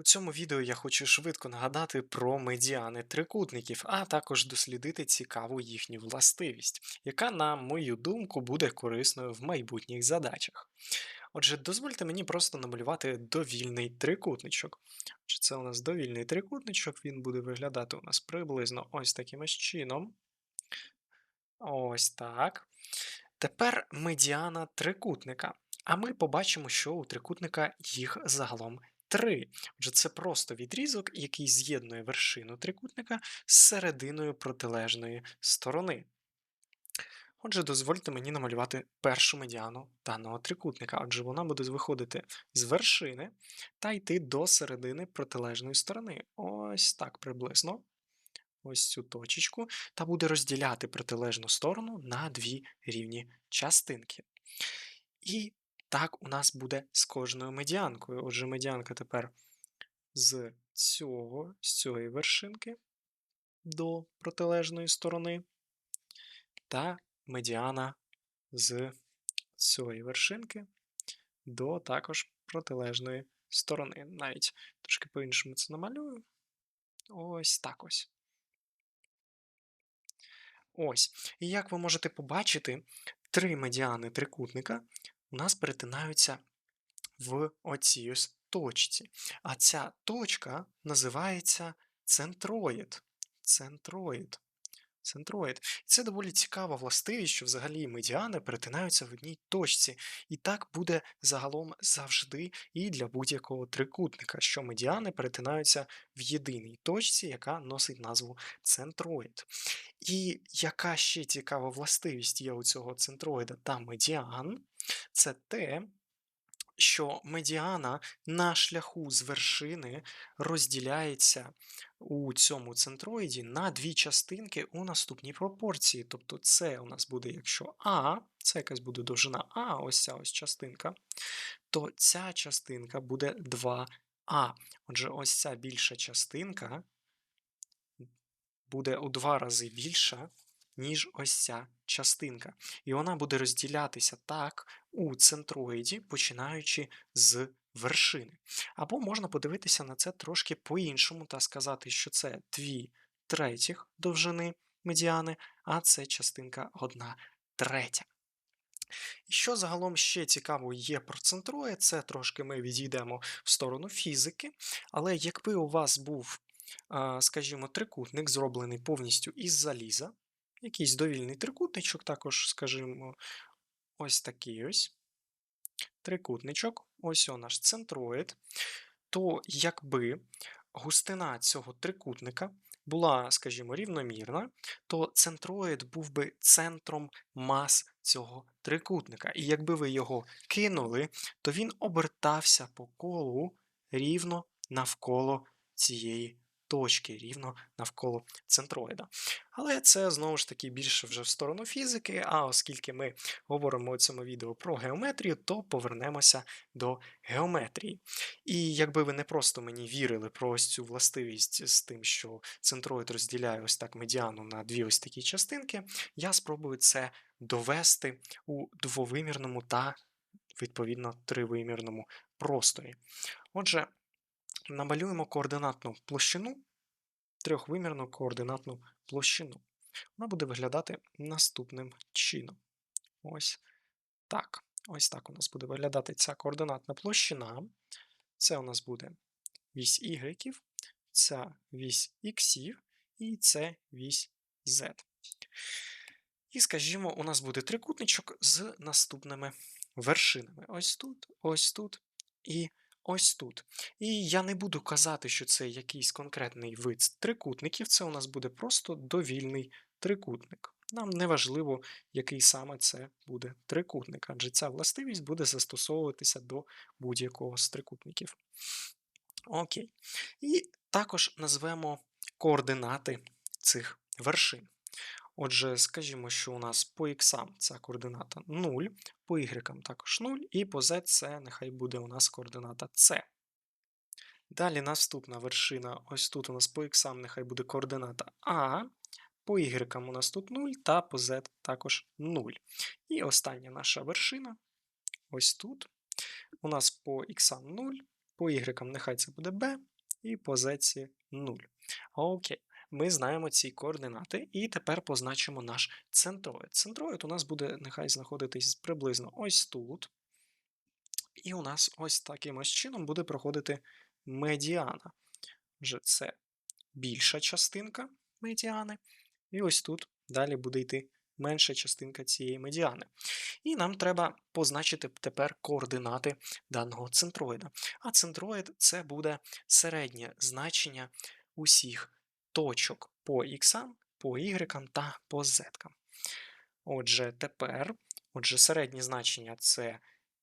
У цьому відео я хочу швидко нагадати про медіани трикутників, а також дослідити цікаву їхню властивість, яка, на мою думку, буде корисною в майбутніх задачах. Отже, дозвольте мені просто намалювати довільний трикутничок. Отже, Це у нас довільний трикутничок, він буде виглядати у нас приблизно ось таким ось чином. Ось так. Тепер медіана трикутника. А ми побачимо, що у трикутника їх загалом три. Отже, це просто відрізок, який з'єднує вершину трикутника з серединою протилежної сторони. Отже, дозвольте мені намалювати першу медіану даного трикутника. Отже, вона буде виходити з вершини та йти до середини протилежної сторони. Ось так приблизно. Ось цю точечку, та буде розділяти протилежну сторону на дві рівні частинки. І так у нас буде з кожною медіанкою. Отже, медіанка тепер з цього, з цієї вершинки до протилежної сторони, та медіана з цієї вершинки до також протилежної сторони. Навіть трошки по-іншому це намалюю. Ось так ось. Ось. І як ви можете побачити, три медіани трикутника у нас перетинаються в оцій точці. А ця точка називається центроїд. Центроїд. Центроїд. І Це доволі цікава властивість, що взагалі медіани перетинаються в одній точці. І так буде загалом завжди і для будь-якого трикутника, що медіани перетинаються в єдиній точці, яка носить назву центроїд. І яка ще цікава властивість є у цього центроїда та медіан, це те, що медіана на шляху з вершини розділяється у цьому центроїді на дві частинки у наступній пропорції. Тобто це у нас буде, якщо А, це якась буде довжина А, ось ця ось частинка, то ця частинка буде 2А. Отже, ось ця більша частинка буде у два рази більша, ніж ось ця частинка. І вона буде розділятися так у центроїді, починаючи з вершини. Або можна подивитися на це трошки по-іншому та сказати, що це 2 третіх довжини медіани, а це частинка 1 третя. І що загалом ще цікаво є про центроїд, це трошки ми відійдемо в сторону фізики, але якби у вас був, скажімо, трикутник, зроблений повністю із заліза, якийсь довільний трикутничок, також, скажімо, ось такий ось трикутничок, ось о наш центроїд, то якби густина цього трикутника була, скажімо, рівномірна, то центроїд був би центром мас цього трикутника. І якби ви його кинули, то він обертався по колу рівно навколо цієї точки рівно навколо центроїда. Але це знову ж таки більше вже в сторону фізики, а оскільки ми говоримо у цьому відео про геометрію, то повернемося до геометрії. І якби ви не просто мені вірили про ось цю властивість з тим, що центроїд розділяє ось так медіану на дві ось такі частинки, я спробую це довести у двовимірному та, відповідно, тривимірному просторі. Отже, намалюємо координатну площину, трьохвимірну координатну площину. Вона буде виглядати наступним чином. Ось так. Ось так у нас буде виглядати ця координатна площина. Це у нас буде вісь Y, ця вісь X і це вісь Z. І, скажімо, у нас буде трикутничок з наступними вершинами. Ось тут, ось тут і ось тут. І я не буду казати, що це якийсь конкретний вид трикутників, це у нас буде просто довільний трикутник. Нам не важливо, який саме це буде трикутник, адже ця властивість буде застосовуватися до будь-якого з трикутників. Окей. І також назвемо координати цих вершин. Отже, скажімо, що у нас по х ця координата 0, по y також 0, і по z це нехай буде у нас координата c. Далі наступна вершина, ось тут у нас по х нехай буде координата А, по y у нас тут 0, та по z також 0. І остання наша вершина, ось тут. У нас по х 0, по y нехай це буде b, і по z 0. Окей. Ми знаємо ці координати, і тепер позначимо наш центроїд. Центроїд у нас буде нехай знаходитись приблизно ось тут. І у нас ось таким ось чином буде проходити медіана. Вже це більша частинка медіани. І ось тут далі буде йти менша частинка цієї медіани. І нам треба позначити тепер координати даного центроїда. А центроїд це буде середнє значення усіх точок по х, по y та по z. Отже, тепер, отже, середнє значення це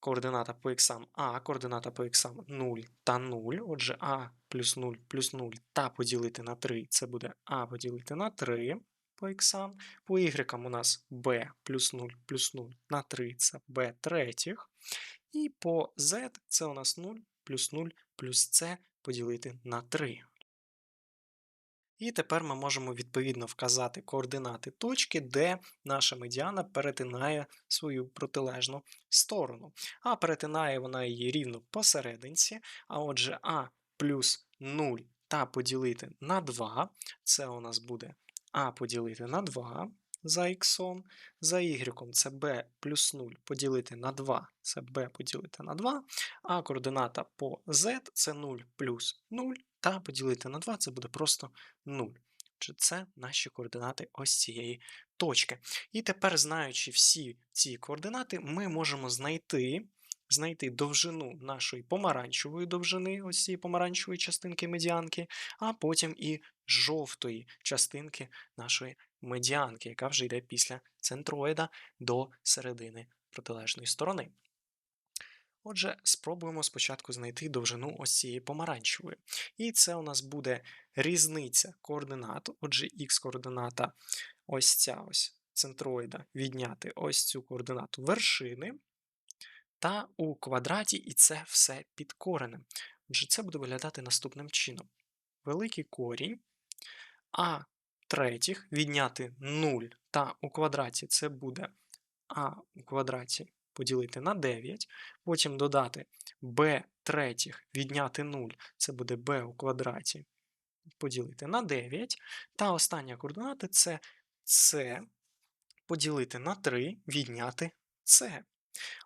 координата по х, а координата по х 0 та 0. Отже, а плюс 0 плюс 0 та поділити на 3 це буде а поділити на 3 по х. По y у нас b плюс 0 плюс 0 на 3 це b третіх. І по z це у нас 0 плюс 0 плюс c поділити на 3. І тепер ми можемо відповідно вказати координати точки, де наша медіана перетинає свою протилежну сторону. А перетинає вона її рівно посерединці. А отже, А плюс 0 та поділити на 2. Це у нас буде А поділити на 2 за х, за y це b плюс 0 поділити на 2, це b поділити на 2, а координата по z це 0 плюс 0 та поділити на 2 це буде просто 0. Отже, це наші координати ось цієї точки. І тепер, знаючи всі ці координати, ми можемо знайти знайти довжину нашої помаранчевої довжини, ось цієї помаранчевої частинки медіанки, а потім і жовтої частинки нашої медіанки, яка вже йде після центроїда до середини протилежної сторони. Отже, спробуємо спочатку знайти довжину ось цієї помаранчевої. І це у нас буде різниця координат. Отже, х-координата ось ця ось центроїда відняти ось цю координату вершини. Та у квадраті, і це все під коренем. Отже, це буде виглядати наступним чином. Великий корінь, а третіх відняти 0 та у квадраті це буде а у квадраті поділити на 9, потім додати b третіх відняти 0, це буде b у квадраті поділити на 9. Та остання координата це c поділити на 3 відняти c.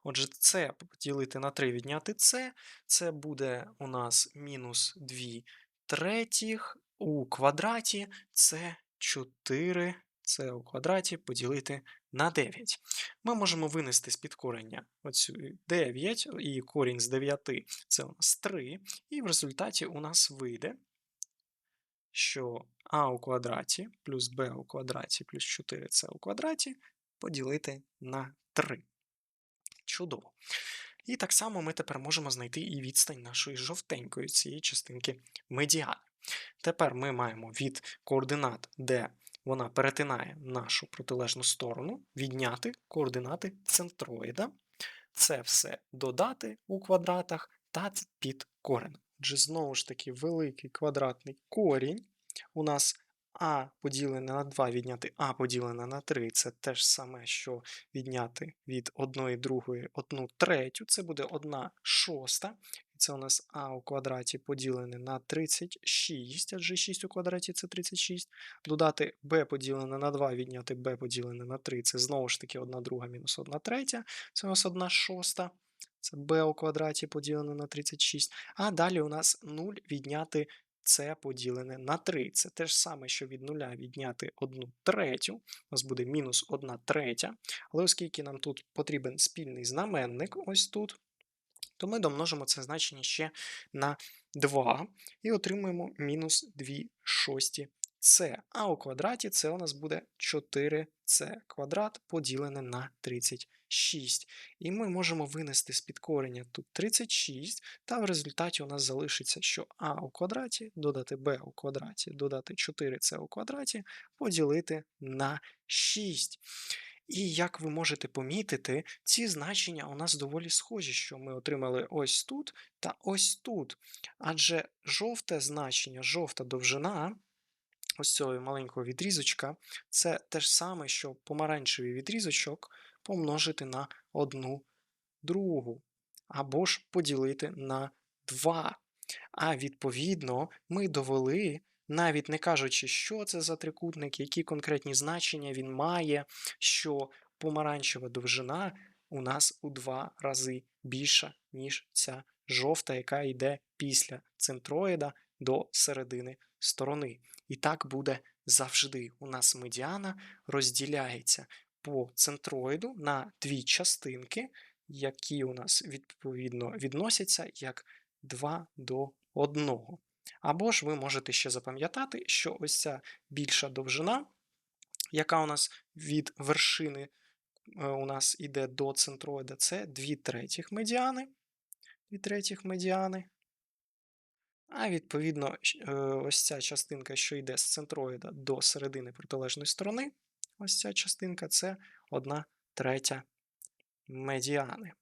Отже, це поділити на 3 відняти c, це буде у нас мінус 2 третіх у квадраті це 4 це у квадраті поділити на 9. Ми можемо винести з підкорення оцю 9, і корінь з 9 це у нас 3. І в результаті у нас вийде, що а у квадраті плюс b у квадраті плюс 4c у квадраті поділити на 3. Чудово. І так само ми тепер можемо знайти і відстань нашої жовтенької цієї частинки медіани. Тепер ми маємо від координат, де вона перетинає нашу протилежну сторону, відняти координати центроїда. Це все додати у квадратах та під корень. Отже, знову ж таки, великий квадратний корінь у нас а поділене на 2 відняти а поділене на 3 це те ж саме, що відняти від 1 другої 1 третю, це буде 1 шоста. Це у нас а у квадраті поділене на 36, адже 6 у квадраті це 36. Додати b поділене на 2, відняти b поділене на 3, це знову ж таки 1 друга мінус 1 третя, це у нас 1 шоста. Це b у квадраті поділене на 36. А далі у нас 0 відняти це поділене на 3. Це те ж саме, що від 0 відняти 1 третю. У нас буде мінус 1 третя. Але оскільки нам тут потрібен спільний знаменник, ось тут, то ми домножимо це значення ще на 2 і отримуємо мінус 2 шості С. А у квадраті це у нас буде 4С квадрат поділене на 36. І ми можемо винести з підкорення тут 36, та в результаті у нас залишиться, що А у квадраті додати Б у квадраті, додати 4С у квадраті поділити на 6. І як ви можете помітити, ці значення у нас доволі схожі, що ми отримали ось тут та ось тут. Адже жовте значення, жовта довжина ось цього маленького відрізочка, це те ж саме, що помаранчевий відрізочок помножити на одну другу, або ж поділити на 2. А відповідно, ми довели, навіть не кажучи, що це за трикутник, які конкретні значення він має, що помаранчева довжина у нас у два рази більша, ніж ця жовта, яка йде після центроїда до середини сторони. І так буде завжди. У нас медіана розділяється по центроїду на дві частинки, які у нас відповідно відносяться як 2 до 1. Або ж ви можете ще запам'ятати, що ось ця більша довжина, яка у нас від вершини е, у нас іде до центроїда, це 2 третіх медіани. 2 третіх медіани. А відповідно, е, ось ця частинка, що йде з центроїда до середини протилежної сторони, ось ця частинка це 1 третя медіани.